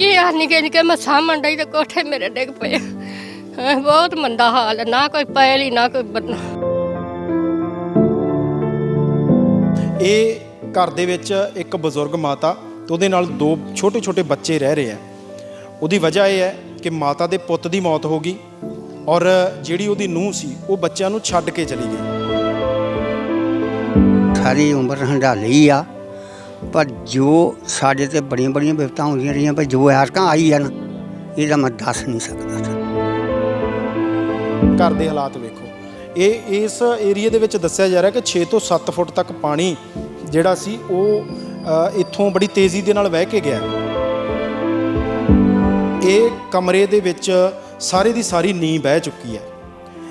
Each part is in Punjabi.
ਬੱਚੇ ਆ ਨਿੱਕੇ ਨਿੱਕੇ ਮਸਾਂ ਮੰਡਈ ਤੇ ਕੋਠੇ ਮੇਰੇ ਡਿੱਗ ਪਏ। ਹਾਂ, ਬਹੁਤ ਮੰਦਾ ਹਾਲ ਹੈ ਨਾ ਕੋਈ ਪੈਲੀ ਨਾ ਕੋਈ ਬੰਨਾ ਇਹ ਘਰ ਦੇ ਵਿੱਚ ਇੱਕ ਬਜ਼ੁਰਗ ਮਾਤਾ ਤੇ ਉਹਦੇ ਨਾਲ ਦੋ ਛੋਟੇ ਛੋਟੇ ਬੱਚੇ ਰਹਿ ਰਹੇ ਆ। ਉਹਦੀ ਵਜ੍ਹਾ ਇਹ ਹੈ ਕਿ ਮਾਤਾ ਦੇ ਪੁੱਤ ਦੀ ਮੌਤ ਹੋ ਗਈ ਔਰ ਜਿਹੜੀ ਉਹਦੀ ਨੂੰਹ ਸੀ ਉਹ ਬੱਚਿਆਂ ਨੂੰ ਛੱਡ ਕੇ ਚਲੀ ਗਈ। ਸਾਰੀ ਉਮਰ ਹੰਡਾਲੀ ਆ। ਪਰ ਜੋ ਸਾਡੇ ਤੇ ਬੜੀਆਂ ਬੜੀਆਂ ਵਿਪਤਾਂ ਹੁੰਦੀਆਂ ਰਹੀਆਂ, ਪਰ ਜੋ ਐਰਕਾਂ ਆਈ ਹਨ ਨਾ, ਇਹਦਾ ਮੈਂ ਦੱਸ ਨਹੀਂ ਸਕਦਾ ਘਰ ਦੇ ਹਾਲਾਤ ਵੇਖੋ। ਇਹ, ਇਸ ਏਰੀਆ ਦੇ ਵਿੱਚ ਦੱਸਿਆ ਜਾ ਰਿਹਾ ਕਿ 6 ਤੋਂ 7 ਫੁੱਟ ਤੱਕ ਪਾਣੀ ਜਿਹੜਾ ਸੀ, ਉਹ ਇੱਥੋਂ ਬੜੀ ਤੇਜ਼ੀ ਦੇ ਨਾਲ ਵਹਿ ਕੇ ਗਿਆ। ਇਹ ਕਮਰੇ ਦੇ ਵਿੱਚ ਸਾਰੇ ਦੀ ਸਾਰੀ ਨੀਂਹ ਬਹਿ ਚੁੱਕੀ ਹੈ।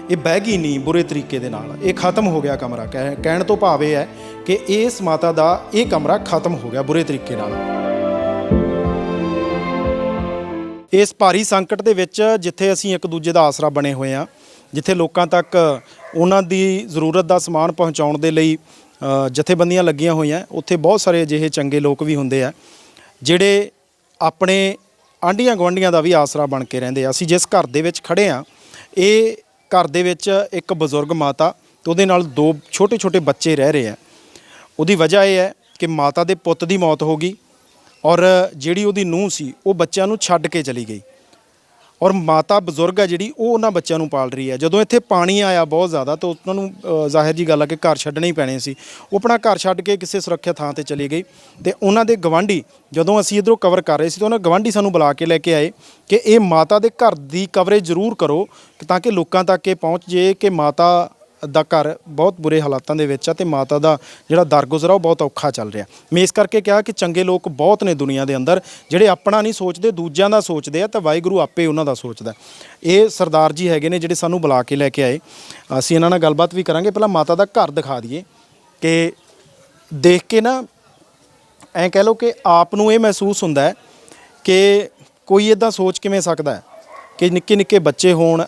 ਇਹ ਬਹਿ ਗਈ ਨੀਂਹ ਬੁਰੇ ਤਰੀਕੇ ਦੇ ਨਾਲ। ਇਹ ਖਤਮ ਹੋ ਗਿਆ ਕਮਰਾ। ਕਹਿ- ਕਹਿਣ ਤੋਂ ਭਾਵ ਇਹ ਹੈ ਕਿ ਇਸ ਮਾਤਾ ਦਾ ਇਹ ਕਮਰਾ ਖਤਮ ਹੋ ਗਿਆ ਬੁਰੇ ਤਰੀਕੇ ਨਾਲ। ਇਸ ਭਾਰੀ ਸੰਕਟ ਦੇ ਵਿੱਚ ਜਿੱਥੇ ਅਸੀਂ ਇੱਕ ਦੂਜੇ ਦਾ ਆਸਰਾ ਬਣੇ ਹੋਏ ਆ ਜਿੱਥੇ ਲੋਕਾਂ ਤੱਕ ਉਹਨਾਂ ਦੀ ਜ਼ਰੂਰਤ ਦਾ ਸਮਾਨ ਪਹੁੰਚਾਉਣ ਦੇ ਲਈ ਜਥੇਬੰਦੀਆਂ ਲੱਗੀਆਂ ਹੋਈਆਂ, ਉੱਥੇ ਬਹੁਤ ਸਾਰੇ ਅਜਿਹੇ ਚੰਗੇ ਲੋਕ ਵੀ ਹੁੰਦੇ ਆ, ਜਿਹੜੇ ਆਪਣੇ ਆਂਢੀਆਂ ਗੁਆਂਢੀਆਂ ਦਾ ਵੀ ਆਸਰਾ ਬਣ ਕੇ ਰਹਿੰਦੇ ਆ। ਅਸੀਂ ਜਿਸ ਘਰ ਦੇ ਵਿੱਚ ਖੜੇ ਆ ਇਹ ਘਰ ਦੇ ਵਿੱਚ ਇੱਕ ਬਜ਼ੁਰਗ ਮਾਤਾ ਤੇ ਉਹਦੇ ਨਾਲ ਦੋ ਛੋਟੇ ਛੋਟੇ ਬੱਚੇ ਰਹਿ ਰਹੇ ਆ। ਉਹਦੀ ਵਜ੍ਹਾ ਇਹ ਹੈ ਕਿ ਮਾਤਾ ਦੇ ਪੁੱਤ ਦੀ ਮੌਤ ਹੋ ਗਈ ਔਰ ਜਿਹੜੀ ਉਹਦੀ ਨੂੰਹ ਸੀ, ਉਹ ਬੱਚਿਆਂ ਨੂੰ ਛੱਡ ਕੇ ਚਲੀ ਗਈ। ਔਰ ਮਾਤਾ ਬਜ਼ੁਰਗ ਹੈ ਜਿਹੜੀ, ਉਹ ਉਹਨਾਂ ਬੱਚਿਆਂ ਨੂੰ ਪਾਲ ਰਹੀ ਹੈ। ਜਦੋਂ ਇੱਥੇ ਪਾਣੀ ਆਇਆ ਬਹੁਤ ਜ਼ਿਆਦਾ, ਤਾਂ ਉਹਨਾਂ ਨੂੰ ਜ਼ਾਹਿਰ ਜੀ ਗੱਲ ਆ ਕਿ ਘਰ ਛੱਡਣੇ ਹੀ ਪੈਣੇ ਸੀ। ਉਹ ਆਪਣਾ ਘਰ ਛੱਡ ਕੇ ਕਿਸੇ ਸੁਰੱਖਿਅਤ ਥਾਂ ਤੇ ਚਲੀ ਗਈ ਤੇ ਉਹਨਾਂ ਦੇ ਗਵਾਂਢੀ, ਜਦੋਂ ਅਸੀਂ ਇਧਰੋਂ ਕਵਰ ਕਰ ਰਹੇ ਸੀ, ਤਾਂ ਉਹਨਾਂ ਗਵਾਂਢੀ ਸਾਨੂੰ ਬੁਲਾ ਕੇ ਲੈ ਕੇ ਆਏ ਕਿ ਇਹ ਮਾਤਾ ਦੇ ਘਰ ਦੀ ਕਵਰੇਜ ਜ਼ਰੂਰ ਕਰੋ ਕਿ ਤਾਂ ਕਿ ਲੋਕਾਂ ਤੱਕ ਇਹ ਪਹੁੰਚ ਜੇ ਕਿ ਮਾਤਾ ਦਾ ਘਰ ਬਹੁਤ ਬੁਰੇ ਹਾਲਾਤਾਂ ਦੇ ਵਿੱਚ ਆ ਤੇ ਮਾਤਾ ਦਾ ਜਿਹੜਾ ਦਰਗੁਜ਼ਰ ਆ ਉਹ ਬਹੁਤ ਔਖਾ ਚੱਲ ਰਿਹਾ। ਮੈਂ ਇਸ ਕਰਕੇ ਕਿਹਾ ਕਿ ਚੰਗੇ ਲੋਕ ਬਹੁਤ ਨੇ ਦੁਨੀਆ ਦੇ ਅੰਦਰ, ਜਿਹੜੇ ਆਪਣਾ ਨਹੀਂ ਸੋਚਦੇ, ਦੂਜਿਆਂ ਦਾ ਸੋਚਦੇ ਆ ਤਾਂ ਵਾਹਿਗੁਰੂ ਆਪੇ ਉਹਨਾਂ ਦਾ ਸੋਚਦਾ। ਇਹ ਸਰਦਾਰ ਜੀ ਹੈਗੇ ਨੇ ਜਿਹੜੇ ਸਾਨੂੰ ਬੁਲਾ ਕੇ ਲੈ ਕੇ ਆਏ। ਅਸੀਂ ਇਹਨਾਂ ਨਾਲ ਗੱਲਬਾਤ ਵੀ ਕਰਾਂਗੇ। ਪਹਿਲਾਂ ਮਾਤਾ ਦਾ ਘਰ ਦਿਖਾ ਦਈਏ ਕਿ ਦੇਖ ਕੇ ਨਾ ਐਂ ਕਹਿ ਲਓ ਕਿ ਆਪ ਨੂੰ ਇਹ ਮਹਿਸੂਸ ਹੁੰਦਾ ਹੈ ਕਿ ਕੋਈ ਇਦਾਂ ਸੋਚ ਕਿਵੇਂ ਸਕਦਾ ਹੈ। ਕਿ ਨਿੱਕੇ ਨਿੱਕੇ ਬੱਚੇ ਹੋਣ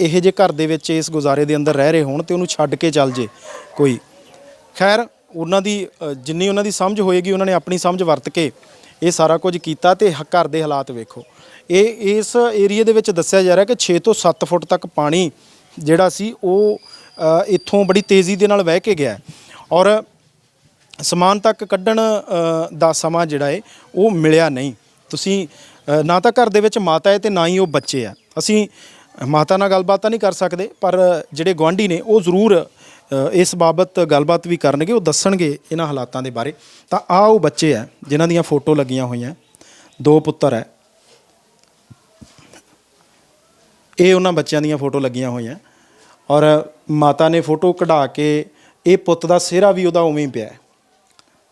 ਇਹ ਜੇ ਘਰ ਦੇ ਵਿੱਚ ਇਸ ਗੁਜ਼ਾਰੇ ਦੇ ਅੰਦਰ ਰਹਿ ਰਹੇ ਹੋਣ ਤੇ ਉਹਨੂੰ ਛੱਡ ਕੇ ਚੱਲ ਜੇ ਕੋਈ। ਖੈਰ, ਉਹਨਾਂ ਦੀ ਜਿੰਨੀ ਉਹਨਾਂ ਦੀ ਸਮਝ ਹੋਏਗੀ, ਉਹਨਾਂ ਨੇ ਆਪਣੀ ਸਮਝ ਵਰਤ ਕੇ ਇਹ ਸਾਰਾ ਕੁਝ ਕੀਤਾ ਤੇ ਹ- ਘਰ ਦੇ ਹਾਲਾਤ ਵੇਖੋ। ਇਹ, ਇਸ ਏਰੀਆ ਦੇ ਵਿੱਚ ਦੱਸਿਆ ਜਾ ਰਿਹਾ ਕਿ 6 ਤੋਂ 7 ਫੁੱਟ ਤੱਕ ਪਾਣੀ ਜਿਹੜਾ ਸੀ ਉਹ ਇੱਥੋਂ ਬੜੀ ਤੇਜ਼ੀ ਦੇ ਨਾਲ ਵਹਿ ਕੇ ਗਿਆ। ਔਰ ਸਮਾਨ ਤੱਕ ਕੱਢਣ ਦਾ ਸਮਾਂ ਜਿਹੜਾ ਹੈ ਉਹ ਮਿਲਿਆ ਨਹੀਂ। ਤੁਸੀਂ ਨਾ ਤਾਂ ਘਰ ਦੇ ਵਿੱਚ ਮਾਤਾ ਹੈ ਤੇ ਨਾ ਹੀ ਉਹ ਬੱਚੇ ਆ। ਅਸੀਂ ਮਾਤਾ ਨਾਲ ਗੱਲਬਾਤ ਤਾਂ ਨਹੀਂ ਕਰ ਸਕਦੇ, ਪਰ ਜਿਹੜੇ ਗਵਾਂਢੀ ਨੇ ਉਹ ਜ਼ਰੂਰ ਇਸ ਬਾਬਤ ਗੱਲਬਾਤ ਵੀ ਕਰਨਗੇ, ਉਹ ਦੱਸਣਗੇ ਇਹਨਾਂ ਹਾਲਾਤਾਂ ਦੇ ਬਾਰੇ। ਤਾਂ ਆ ਉਹ ਬੱਚੇ ਆ, ਜਿਨ੍ਹਾਂ ਦੀਆਂ ਫੋਟੋ ਲੱਗੀਆਂ ਹੋਈਆਂ। ਦੋ ਪੁੱਤਰ ਹੈ ਇਹ ਉਹਨਾਂ ਬੱਚਿਆਂ ਦੀਆਂ ਫੋਟੋ ਲੱਗੀਆਂ ਹੋਈਆਂ। ਔਰ ਮਾਤਾ ਨੇ ਫੋਟੋ ਕਢਾ ਕੇ, ਇਹ ਪੁੱਤ ਦਾ ਸਿਹਰਾ ਵੀ ਉਹਦਾ ਉਵੇਂ ਹੀ ਪਿਆ।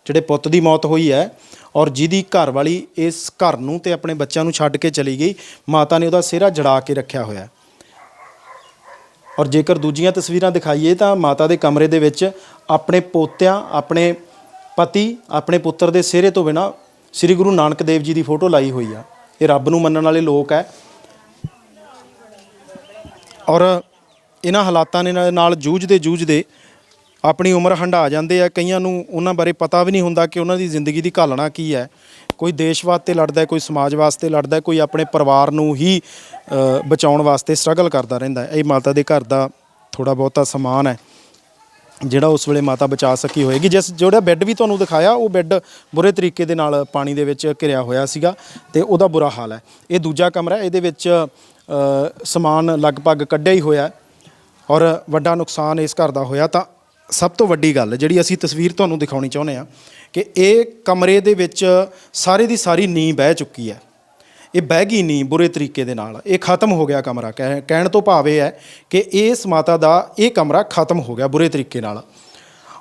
ਜਿਹੜੇ ਪੁੱਤ ਦੀ ਮੌਤ ਹੋਈ ਹੈ ਔਰ ਜਿਹਦੀ ਘਰ ਵਾਲੀ ਇਸ ਘਰ ਨੂੰ ਤੇ ਆਪਣੇ ਬੱਚਿਆਂ ਨੂੰ ਛੱਡ ਕੇ ਚਲੀ ਗਈ, ਮਾਤਾ ਨੇ ਉਹਦਾ ਸਿਹਰਾ ਜੜਾ ਕੇ ਰੱਖਿਆ ਹੋਇਆ ਔਰ ਜੇਕਰ ਦੂਜੀਆਂ ਤਸਵੀਰਾਂ ਦਿਖਾਈਏ ਤਾਂ ਮਾਤਾ ਦੇ ਕਮਰੇ ਦੇ ਵਿੱਚ ਆਪਣੇ ਪੋਤਿਆਂ, ਆਪਣੇ ਪਤੀ, ਆਪਣੇ ਪੁੱਤਰ ਦੇ ਸਿਹਰੇ ਤੋਂ ਬਿਨਾ ਸ੍ਰੀ ਗੁਰੂ ਨਾਨਕ ਦੇਵ ਜੀ ਦੀ ਫੋਟੋ ਲਾਈ ਹੋਈ ਆ। ਇਹ ਰੱਬ ਨੂੰ ਮੰਨਣ ਵਾਲੇ ਲੋਕ ਹੈ। ਔਰ ਇਹਨਾਂ ਹਾਲਾਤਾਂ ਦੇ ਨਾਲ ਜੂਝਦੇ ਜੂਝਦੇ ਆਪਣੀ ਉਮਰ ਹੰਢਾ ਜਾਂਦੇ ਆ, ਕਈਆਂ ਨੂੰ ਉਹਨਾਂ ਬਾਰੇ ਪਤਾ ਵੀ ਨਹੀਂ ਹੁੰਦਾ ਕਿ ਉਹਨਾਂ ਦੀ ਜ਼ਿੰਦਗੀ ਦੀ ਘਾਲਣਾ ਕੀ ਹੈ। ਕੋਈ ਦੇਸ਼ ਵਾਸਤੇ ਲੜਦਾ ਹੈ, ਕੋਈ ਸਮਾਜ ਵਾਸਤੇ ਲੜਦਾ ਹੈ, ਕੋਈ ਆਪਣੇ ਪਰਿਵਾਰ ਨੂੰ ਹੀ ਬਚਾਉਣ ਵਾਸਤੇ ਸਟਰਗਲ ਕਰਦਾ ਰਹਿੰਦਾ ਹੈ। ਇਹ ਮਾਤਾ ਦੇ ਘਰ ਦਾ ਥੋੜਾ ਬਹੁਤਾ ਸਮਾਨ ਹੈ, ਜਿਹੜਾ ਉਸ ਵੇਲੇ ਮਾਤਾ ਬਚਾ ਸਕੀ ਹੋਏਗੀ। ਜਿਸ ਜਿਹੜਾ ਬੈੱਡ ਵੀ ਤੁਹਾਨੂੰ ਦਿਖਾਇਆ, ਉਹ ਬੈੱਡ ਬੁਰੇ ਤਰੀਕੇ ਦੇ ਨਾਲ ਪਾਣੀ ਦੇ ਵਿੱਚ ਘਿਰਿਆ ਹੋਇਆ ਸੀਗਾ ਤੇ ਉਹਦਾ ਬੁਰਾ ਹਾਲ ਹੈ। ਇਹ ਦੂਜਾ ਕਮਰਾ ਇਹਦੇ ਵਿੱਚ ਸਮਾਨ ਲਗਭਗ ਕੱਢਿਆ ਹੀ ਹੋਇਆ ਔਰ ਵੱਡਾ ਨੁਕਸਾਨ ਇਸ ਘਰ ਦਾ ਹੋਇਆ ਤਾਂ ਸਭ ਤੋਂ ਵੱਡੀ ਗੱਲ ਜਿਹੜੀ ਅਸੀਂ ਤਸਵੀਰ ਤੁਹਾਨੂੰ ਦਿਖਾਉਣੀ ਚਾਹੁੰਦੇ ਆ ਕਿ ਇਹ ਕਮਰੇ ਦੇ ਵਿੱਚ ਸਾਰੇ ਦੀ ਸਾਰੀ ਨੀਂਹ ਬਹਿ ਚੁੱਕੀ ਹੈ। ਇਹ ਬਹਿ ਗਈ ਨੀਂਹ ਬੁਰੇ ਤਰੀਕੇ ਦੇ ਨਾਲ। ਇਹ ਖਤਮ ਹੋ ਗਿਆ ਕਮਰਾ। ਕਹਿ- ਕਹਿਣ ਤੋਂ ਭਾਵ ਇਹ ਹੈ ਕਿ ਇਸ ਮਾਤਾ ਦਾ ਇਹ ਕਮਰਾ ਖਤਮ ਹੋ ਗਿਆ ਬੁਰੇ ਤਰੀਕੇ ਨਾਲ।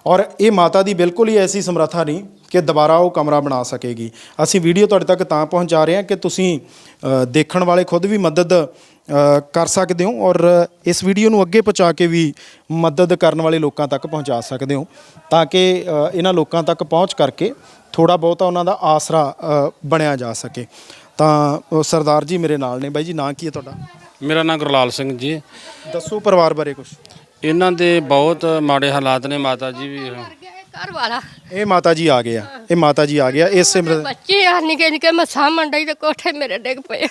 ਔਰ ਇਹ ਮਾਤਾ ਦੀ ਬਿਲਕੁਲ ਹੀ ਐਸੀ ਸਮਰੱਥਾ ਨਹੀਂ ਕਿ ਦੁਬਾਰਾ ਉਹ ਕਮਰਾ ਬਣਾ ਸਕੇਗੀ। ਅਸੀਂ ਵੀਡੀਓ ਤੁਹਾਡੇ ਤੱਕ ਤਾਂ ਪਹੁੰਚਾ ਰਹੇ ਹਾਂ ਕਿ ਤੁਸੀਂ ਦੇਖਣ ਵਾਲੇ ਖੁਦ ਵੀ ਮਦਦ ਕਰ ਸਕਦੇ ਹੋ ਔਰ ਇਸ ਵੀਡੀਓ ਨੂੰ ਅੱਗੇ ਪਹੁੰਚਾ ਕੇ ਵੀ ਮਦਦ ਕਰਨ ਵਾਲੇ ਲੋਕਾਂ ਤੱਕ ਪਹੁੰਚਾ ਸਕਦੇ ਹੋ ਤਾਂ ਕਿ ਇਹਨਾਂ ਲੋਕਾਂ ਤੱਕ ਪਹੁੰਚ ਕਰਕੇ ਥੋੜਾ ਬਹੁਤਾ ਉਹਨਾਂ ਦਾ ਆਸਰਾ ਬਣਿਆ ਜਾ ਸਕੇ। ਤਾਂ ਸਰਦਾਰ ਜੀ ਮੇਰੇ ਨਾਲ ਨੇ ਬਾਈ ਜੀ ਨਾਂ ਕੀ ਹੈ ਤੁਹਾਡਾ? ਮੇਰਾ ਨਾਮ ਗੁਰਲਾਲ ਸਿੰਘ ਜੀ। ਦੱਸੋ ਪਰਿਵਾਰ ਬਾਰੇ ਕੁਝ ਇਹਨਾਂ ਦੇ ਬਹੁਤ ਮਾੜੇ ਹਾਲਾਤ ਨੇ ਮਾਤਾ ਜੀ ਵੀ ਘਰ ਵਾਲਾ। ਇਹ ਮਾਤਾ ਜੀ ਆ ਗਏ ਆ ਇਹ ਮਾਤਾ ਜੀ ਆ ਗਿਆ ਇਸ ਸਿਮਰਤ ਬੱਚੇ ਆ ਨਿੱਕੇ ਨਿੱਕੇ ਮੈਂ ਸਾਹਮਣ ਡਈ ਤੇ ਕੋਠੇ ਮੇਰੇ ਡਿੱਗ ਪਏ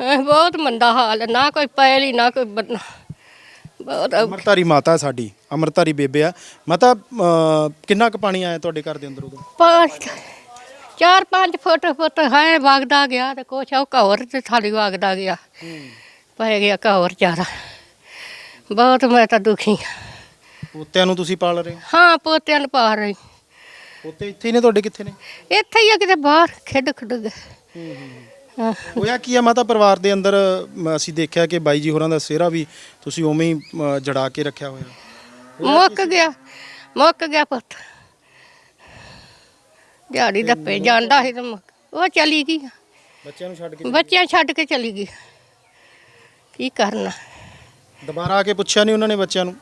ਬਹੁਤ ਮੰਦਾ ਹਾਲ ਹੈ। ਨਾ ਕੋਈ ਪੈਲੀ ਨਾ ਕੋਈ ਬੰਨਾ ਬਹੁਤ ਔਖਾ। ਅਮਰਤਾਰੀ ਮਾਤਾ ਹੈ ਸਾਡੀ ਅਮਰਤਾਰੀ ਬੇਬੇ ਆ। ਮਾਤਾ ਅਹ, ਕਿੰਨਾ ਕੁ ਪਾਣੀ ਆਇਆ ਤੁਹਾਡੇ ਘਰ ਦੇ ਅੰਦਰ ਉਦੋਂ ਪਾਣੀ ਚਾਰ ਪੰਜ ਫੁੱਟ ਫੁੱਟ ਹੈ ਵਗਦਾ ਗਿਆ ਤੇ ਕੁਛ ਉਹ ਘੌਰ ਤੇ ਥਾਲੀ ਵਗਦਾ ਗਿਆ। ਪੈ ਗਿਆ ਘੌਰ ਜ਼ਿਆਦਾ। ਬਹੁਤ ਮੈਂ ਤਾਂ ਦੁਖੀ ਹਾਂ। ਪੋਤਿਆਂ ਨੂੰ ਤੁਸੀਂ ਪਾਲ ਰਹੇ ਹੋ? ਹਾਂ ਪੋਤਿਆਂ ਨੂੰ ਪਾ ਰਹੀ। ਪੋਤੇ ਇੱਥੇ ਹੀ ਨੇ ਤੁਹਾਡੇ ਕਿੱਥੇ ਨੇ? ਇੱਥੇ ਹੀ ਆ ਕਿਤੇ ਬਾਹਰ ਖੇਡ ਖੁੱਡ ਗਏ ਹਾਂ। ਹੋਇਆ ਕੀ ਆ ਮਾਤਾ ਪਰਿਵਾਰ ਦੇ ਅੰਦਰ ਮ, ਅਸੀਂ ਦੇਖਿਆ ਕਿ ਬਾਈ ਜੀ ਹੋਰਾਂ ਦਾ ਸਿਹਰਾ ਵੀ ਤੁਸੀਂ ਉਵੇਂ ਹੀ ਅ, ਜੜਾ ਕੇ ਰੱਖਿਆ ਹੋਇਆ। ਮੁੱਕ ਗਿਆ ਮੁੱਕ ਗਿਆ ਪੁੱਤ। ਦਿਹਾੜੀ ਦੱਪੇ ਜਾਂਦਾ ਸੀ ਤੇ ਮੁੱਕ- ਉਹ ਚਲੀ ਗਈ। ਬੱਚਿਆਂ ਨੂੰ ਛੱਡ ਕੇ ਬੱਚਿਆਂ ਛੱਡ ਕੇ ਚਲੀ ਗਈ। ਕੀ ਕਰਨਾ? ਦੁਬਾਰਾ ਆ ਕੇ ਪੁੱਛਿਆ ਨਹੀਂ ਉਹਨਾਂ ਨੇ ਬੱਚਿਆਂ ਨੂੰ?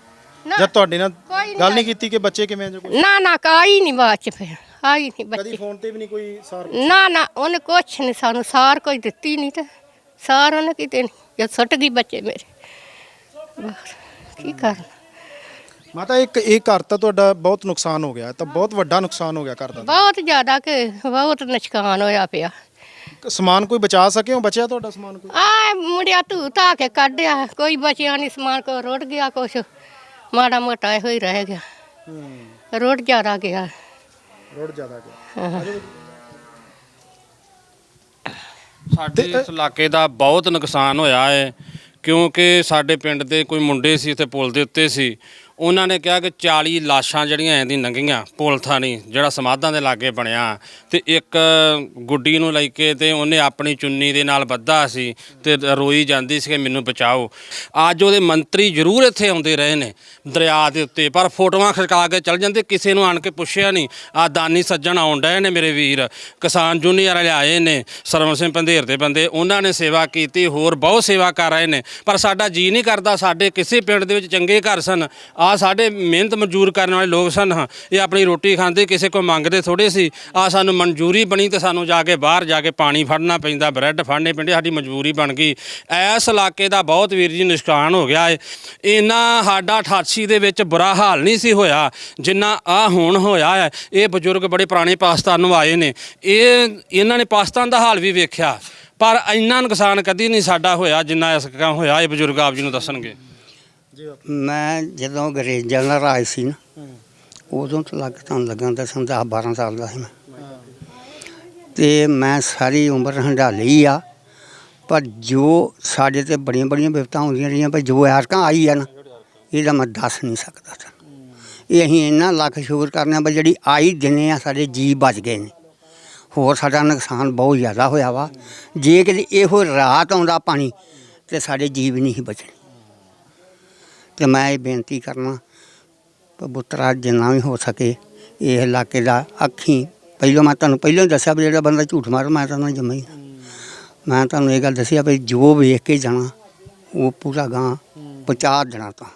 ਨਾ ਜਦ ਤੁਹਾਡੇ ਨਾਲ ਕੋਈ ਗੱਲ ਨਹੀਂ ਕੀਤੀ ਕਿ ਬੱਚੇ ਕਿਵੇਂ ਆ ਜਾਂ ਨਾ ਨਾ ਕਾਈ ਨਹੀਂ ਬਾਅਦ ਚ ਫਿਰ। ਆਈ ਨਹੀਂ ਕਦੀ ਬੱਚੀ ਫੋਨ ਤੇ ਵੀ ਨਹੀਂ ਕੋਈ ਸਾਰ ਨਾ ਨਾ ਉਹਨੇ ਕੁਛ ਨਹੀਂ ਸਾਨੂੰ ਸਾਰ ਕੋਈ ਦਿੱਤੀ ਨਹੀਂ ਤੇ ਸਾਰ ਉਹਨੇ ਕਿਤੇ ਨਹੀਂ ਜਦ ਸੁੱਟ ਗਈ ਬੱਚੇ ਮੇਰੇ। ਬਸ ਕੀ ਕਰਨਾ? ਮਾਤਾ ਇੱਕ ਇਹ ਘਰ ਤਾਂ ਤੁਹਾਡਾ ਬਹੁਤ ਨੁਕਸਾਨ ਹੋ ਗਿਆ ਤਾਂ ਬਹੁਤ ਵੱਡਾ ਨੁਕਸਾਨ ਹੋ ਗਿਆ ਘਰ ਦਾ ਬਹੁਤ ਜ਼ਿਆਦਾ ਕਿ ਬਹੁਤ ਨੁਕਸਾਨ ਹੋਇਆ ਪਿਆ। ਸਮਾਨ ਕੋਈ ਬਚਾ ਸਕੇ ਹੋ? ਬਚਿਆ ਤੁਹਾਡਾ ਸਮਾਨ ਕੋਈ? ਆ ਮੁੰਡਿਆ ਧੂ ਧਾ ਕੇ ਕੱਢਿਆ ਕੋਈ ਬਚਿਆ ਨਹੀਂ ਸਮਾਨ ਕੋ ਰੁੜ ਗਿਆ ਕੁਛ। ਮਾੜਾ ਮੋਟਾ ਇਹੋ ਹੀ ਰਹਿ ਗਿਆ। ਹੂੰ। ਰੁੜ ਜ਼ਿਆਦਾ ਗਿਆ। ਰੋਡ ਜ਼ਿਆਦਾ ਗਿਆ। ਸਾਡੇ ਇਸ ਇਲਾਕੇ ਦਾ ਬਹੁਤ ਨੁਕਸਾਨ ਹੋਇਆ ਹੈ ਕਿਉਂਕਿ ਸਾਡੇ ਪਿੰਡ ਦੇ ਕੋਈ ਮੁੰਡੇ ਸੀ ਇੱਥੇ ਪੁਲ ਦੇ ਉੱਤੇ ਸੀ। ਉਹਨਾਂ ਨੇ ਕਿਹਾ ਕਿ 40 ਲਾਸ਼ਾਂ ਜਿਹੜੀਆਂ ਐਂ ਦੀ ਨੰਗੀਆਂ, ਪੁਲ ਥਾਣੀ, ਜਿਹੜਾ ਸਮਾਧਾਂ ਦੇ ਲਾਗੇ ਬਣਿਆ। ਤੇ ਇੱਕ ਗੁੱਡੀ ਨੂੰ ਲੈ ਕੇ ਤੇ ਉਹਨੇ ਆਪਣੀ ਚੁੰਨੀ ਦੇ ਨਾਲ ਬੱਧਾ ਸੀ ਤੇ ਰੋਈ ਜਾਂਦੀ ਸੀ ਕਿ ਮੈਨੂੰ ਬਚਾਓ। ਅੱਜ ਉਹਦੇ ਮੰਤਰੀ ਜ਼ਰੂਰ ਇੱਥੇ ਆਉਂਦੇ ਰਹੇ ਨੇ ਦਰਿਆ ਦੇ ਉੱਤੇ, ਪਰ ਫੋਟੋਆਂ ਖਿਚਾ ਕੇ ਚੱਲ ਜਾਂਦੇ, ਕਿਸੇ ਨੂੰ ਆਣ ਕੇ ਪੁੱਛਿਆ ਨਹੀਂ। ਆ ਦਾਨੀ ਸੱਜਣ ਆਉਣ ਡਏ ਨੇ ਮੇਰੇ ਵੀਰ, ਕਿਸਾਨ ਜੂਨੀਅਰ ਵਾਲੇ ਆਏ ਨੇ ਸਰਵਨ ਸਿੰਘ ਪੰਧੇਰ ਦੇ ਬੰਦੇ, ਉਹਨਾਂ ਨੇ ਸੇਵਾ ਕੀਤੀ, ਹੋਰ ਬਹੁਤ ਸੇਵਾ ਕਰ ਰਹੇ ਨੇ। ਪਰ ਸਾਡਾ ਜੀ ਨਹੀਂ ਕਰਦਾ, ਸਾਡੇ ਕਿਸੇ ਪਿੰਡ ਦੇ ਵਿੱਚ ਚੰਗੇ ਘਰ ਸਨ। ਆ ਸਾਡੇ ਮਿਹਨਤ ਮਜ਼ਦੂਰ ਕਰਨ ਵਾਲੇ ਲੋਕ ਸਨ, ਹਾਂ। ਇਹ ਆਪਣੀ ਰੋਟੀ ਖਾਂਦੇ, ਕਿਸੇ ਕੋਲ ਮੰਗਦੇ ਥੋੜੇ ਸੀ। ਆ ਸਾਨੂੰ ਮਨਜ਼ੂਰੀ ਬਣੀ ਤੇ ਸਾਨੂੰ ਜਾ ਕੇ ਬਾਹਰ ਜਾ ਕੇ ਪਾਣੀ ਫੜਨਾ ਪੈਂਦਾ, ਬ੍ਰੈਡ ਫੜਨੇ ਪੈਂਦੇ, ਸਾਡੀ ਮਜਬੂਰੀ ਬਣ ਗਈ। ਇਸ ਇਲਾਕੇ ਦਾ ਬਹੁਤ ਵੀਰ ਜੀ ਨੁਕਸਾਨ ਹੋ ਗਿਆ ਏ। ਇੰਨਾ ਸਾਡਾ 88 ਦੇ ਵਿੱਚ ਬੁਰਾ ਹਾਲ ਨਹੀਂ ਸੀ ਹੋਇਆ, ਜਿੰਨਾ ਆ ਹੁਣ ਹੋਇਆ ਹੈ। ਇਹ ਬਜ਼ੁਰਗ ਬੜੇ ਪੁਰਾਣੇ ਪਾਕਿਸਤਾਨ ਨੂੰ ਆਏ ਨੇ। ਇਹ, ਇਹਨਾਂ ਨੇ ਪਾਕਿਸਤਾਨ ਦਾ ਹਾਲ ਵੀ ਵੇਖਿਆ, ਪਰ ਇੰਨਾ ਨੁਕਸਾਨ ਕਦੀ ਨਹੀਂ ਸਾਡਾ ਹੋਇਆ ਜਿੰਨਾ ਇਸ ਕੰਮ ਹੋਇਆ, ਇਹ ਬਜ਼ੁਰਗ ਆਪ ਜੀ ਨੂੰ ਦੱਸਣਗੇ। ਮੈਂ ਜਦੋਂ ਅੰਗਰੇਜ਼ਾਂ ਦਾ ਰਾਜ ਸੀ ਨਾ ਉਦੋਂ ਤੋਂ ਲੱਗ ਤੁਹਾਨੂੰ ਲੱਗਾ ਦਸਾਂ ਦਸ 12 ਸਾਲ ਦਾ ਸੀ ਮੈਂ। ਤੇ ਮੈਂ ਸਾਰੀ ਉਮਰ ਹੰਡਾਲੀ ਆ ਪਰ ਜੋ ਸਾਡੇ ਤੇ ਬੜੀਆਂ ਬੜੀਆਂ ਬਿਪਤਾਂ ਹੁੰਦੀਆਂ ਰਹੀਆਂ ਪਰ ਜੋ ਐਰਕਾਂ ਆਈ ਆ ਨਾ ਇਹਦਾ ਮੈਂ ਦੱਸ ਨਹੀਂ ਸਕਦਾ ਤੁਹਾਨੂੰ ਇਹ ਅਸੀਂ ਇੰਨਾ ਲੱਖ ਸ਼ੁਕਰ ਕਰਨੇ ਵੀ ਜਿਹੜੀ ਆਈ ਦਿਨੇ ਆ ਸਾਡੇ ਜੀ ਬਚ ਗਏ ਨੇ। ਹੋਰ ਸਾਡਾ ਨੁਕਸਾਨ ਬਹੁਤ ਜ਼ਿਆਦਾ ਹੋਇਆ ਵਾ। ਜੇ ਕਿਤੇ ਇਹੋ ਰਾਤ ਆਉਂਦਾ ਪਾਣੀ ਤੇ ਸਾਡੇ ਜੀਵ ਨਹੀਂ ਸੀ ਬਚਣੇ। ਤੇ ਮੈਂ ਇਹ ਬੇਨਤੀ ਕਰਨਾ ਕਬੂਤਰਾ ਜਿੰਨਾ ਵੀ ਹੋ ਸਕੇ ਇਹ ਇਲਾਕੇ ਦਾ ਅੱਖੀ ਪਹਿਲਾਂ ਮੈਂ ਤੁਹਾਨੂੰ ਪਹਿਲਾਂ ਹੀ ਦੱਸਿਆ ਵੀ ਜਿਹੜਾ ਬੰਦਾ ਝੂਠ ਮਾਰ ਮੈਂ ਤਾਂ ਨਾ ਜੰਮਾ ਹੀ। ਮੈਂ ਤੁਹਾਨੂੰ ਇਹ ਗੱਲ ਦੱਸਿਆ ਵੀ ਜੋ ਵੇਖ ਕੇ ਜਾਣਾ ਉਹ ਪੂਰਾ ਗਾਂ ਪਹੁੰਚਾ ਦੇਣਾ ਤਾਂ।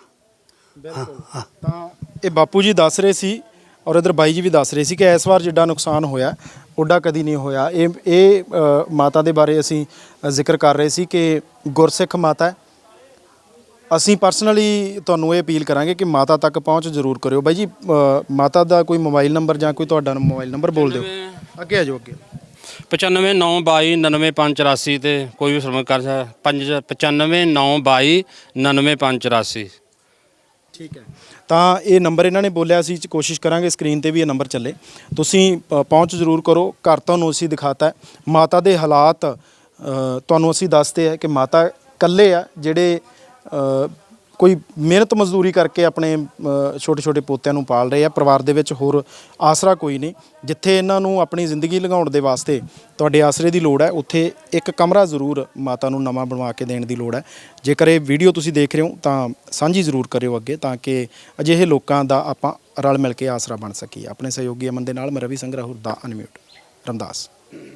ਤਾਂ ਇਹ ਬਾਪੂ ਜੀ ਦੱਸ ਰਹੇ ਸੀ ਔਰ ਇਧਰ ਬਾਈ ਜੀ ਵੀ ਦੱਸ ਰਹੇ ਸੀ ਕਿ ਇਸ ਵਾਰ ਜਿੱਡਾ ਨੁਕਸਾਨ ਹੋਇਆ ਓਡਾ ਕਦੀ ਨਹੀਂ ਹੋਇਆ। ਇਹ ਇਹ ਅ, ਮਾਤਾ ਦੇ ਬਾਰੇ ਅਸੀਂ ਅ, ਜ਼ਿਕਰ ਕਰ ਰਹੇ ਸੀ ਕਿ ਗੁਰਸਿੱਖ ਮਾਤਾ ਹੈ ਅਸੀਂ ਪਰਸਨਲੀ ਤੁਹਾਨੂੰ ਇਹ ਅਪੀਲ ਕਰਾਂਗੇ ਕਿ ਮਾਤਾ ਤੱਕ ਪਹੁੰਚ ਜ਼ਰੂਰ ਕਰਿਓ। ਬਾਈ ਜੀ ਅ, ਮਾਤਾ ਦਾ ਕੋਈ ਮੋਬਾਈਲ ਨੰਬਰ ਜਾਂ ਕੋਈ ਤੁਹਾਡਾ ਮੋਬਾਈਲ ਨੰਬਰ ਬੋਲ ਦਿਓ। ਅੱਗੇ ਆ ਜਾਓ ਅੱਗੇ। 9592295584 ਤੇ ਕੋਈ ਵੀ ਸੰਪਰਕ ਕਰ ਸਕਦਾ। 9592295584 ਠੀਕ ਹੈ। ਤਾਂ ਇਹ ਨੰਬਰ ਇਹਨਾਂ ਨੇ ਬੋਲਿਆ ਸੀ ਕੋਸ਼ਿਸ਼ ਕਰਾਂਗੇ ਸਕਰੀਨ ਤੇ ਵੀ ਇਹ ਨੰਬਰ ਚੱਲੇ। ਤੁਸੀਂ ਅ, ਪਹੁੰਚ ਜ਼ਰੂਰ ਕਰੋ। ਘਰ ਤੁਹਾਨੂੰ ਅਸੀਂ ਦਿਖਾਤਾ ਹੈ। ਮਾਤਾ ਦੇ ਹਾਲਾਤ ਅ, ਤੁਹਾਨੂੰ ਅਸੀਂ ਦੱਸਦੇ ਆ ਕਿ ਮਾਤਾ ਇਕੱਲੇ ਆ ਜਿਹੜੇ ਕੋਈ ਮਿਹਨਤ ਮਜ਼ਦੂਰੀ ਕਰਕੇ ਆਪਣੇ ਛੋਟੇ ਛੋਟੇ ਪੋਤਿਆਂ ਨੂੰ ਪਾਲ ਰਹੇ ਆ, ਪਰਿਵਾਰ ਦੇ ਵਿੱਚ ਹੋਰ ਆਸਰਾ ਕੋਈ ਨਹੀਂ, ਜਿੱਥੇ ਇਹਨਾਂ ਨੂੰ ਆਪਣੀ ਜ਼ਿੰਦਗੀ ਲੰਘਾਉਣ ਦੇ ਵਾਸਤੇ ਤੁਹਾਡੇ ਆਸਰੇ ਦੀ ਲੋੜ ਹੈ, ਉੱਥੇ ਇੱਕ ਕਮਰਾ ਜ਼ਰੂਰ ਮਾਤਾ ਨੂੰ ਨਵਾਂ ਬਣਵਾ ਕੇ ਦੇਣ ਦੀ ਲੋੜ ਹੈ। ਜੇਕਰ ਇਹ ਵੀਡੀਓ ਤੁਸੀਂ ਦੇਖ ਰਹੇ ਹੋ, ਤਾਂ ਸਾਂਝੀ ਜ਼ਰੂਰ ਕਰਿਓ ਅੱਗੇ, ਤਾਂ ਕਿ ਅਜਿਹੇ ਲੋਕਾਂ ਦਾ ਆਪਾਂ ਰਲ ਮਿਲ ਕੇ ਆਸਰਾ ਬਣ ਸਕੀਏ। ਆਪਣੇ ਸਹਿਯੋਗੀ ਅਮਨ ਦੇ ਨਾਲ ਮੈਂ ਰਵੀ ਸੰਗਰਾਹੁਰ ਦਾ ਅਨਮਿਊਟ ਰਮਦਾਸ